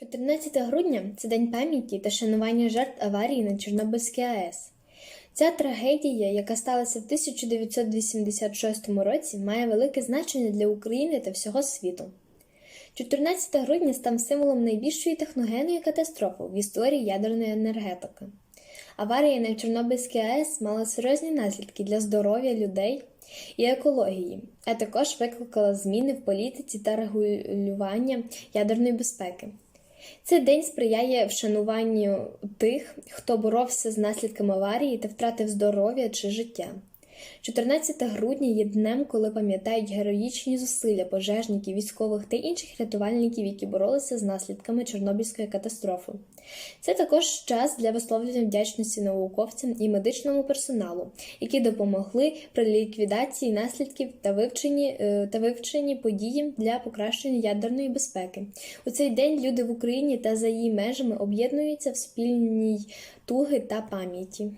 14 грудня це день пам'яті та шанування жертв аварії на Чорнобильській АЕС. Ця трагедія, яка сталася в 1986 році, має велике значення для України та всього світу. 14 грудня став символом найбільшої техногенної катастрофи в історії ядерної енергетики. Аварія на Чорнобильській АЕС мала серйозні наслідки для здоров'я людей і екології, а також викликала зміни в політиці та регулювання ядерної безпеки. Цей день сприяє вшануванню тих, хто боровся з наслідками аварії та втратив здоров'я чи життя. 14 грудня є днем, коли пам'ятають героїчні зусилля пожежників, військових та інших рятувальників, які боролися з наслідками Чорнобильської катастрофи. Це також час для висловлення вдячності науковцям і медичному персоналу, які допомогли при ліквідації наслідків та вивченні, е, та вивченні події для покращення ядерної безпеки. У цей день люди в Україні та за її межами об'єднуються в спільній туги та пам'яті.